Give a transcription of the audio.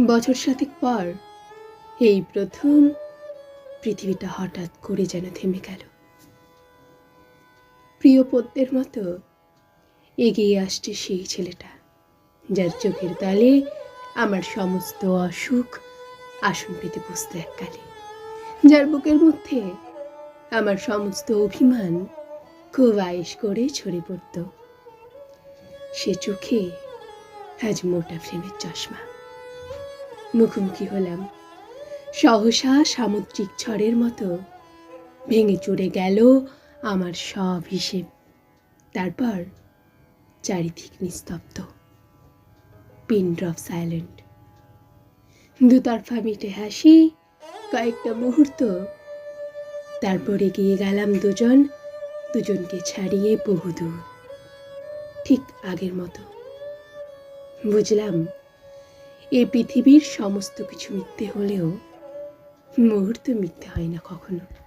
বছর সাতেক পর এই প্রথম পৃথিবীটা হঠাৎ করে যেন থেমে গেল। প্রিয় পদ্মের মতো এগিয়ে আসছে সেই ছেলেটা, যার চোখের তালে আমার সমস্ত অসুখ আসন পেতে বসতে এককালে। যার বুকের মধ্যে আমার সমস্ত অভিমান খুব আয়েস করে ছড়ে পড়ত। সে চোখে আজ মোটা ফ্রেমের চশমা। মুখোমুখি হলাম। সহসা সামুদ্রিক ঝড়ের মতো ভেঙে চড়ে গেল আমার সব হিসেব। তারপর চারিদিক নিস্তব্ধ। Pin drop silent. দুতরফা মিটে হাসি, কয়েকটা মুহূর্ত। তারপরে গিয়ে গেলাম দুজন, দুজনকে ছাড়িয়ে বহুদূর। ঠিক আগের মতো। বুঝলাম এই পৃথিবীর সমস্ত কিছু মিথ্যে হলেও মুহূর্ত মিথ্যে হয় না কখনো।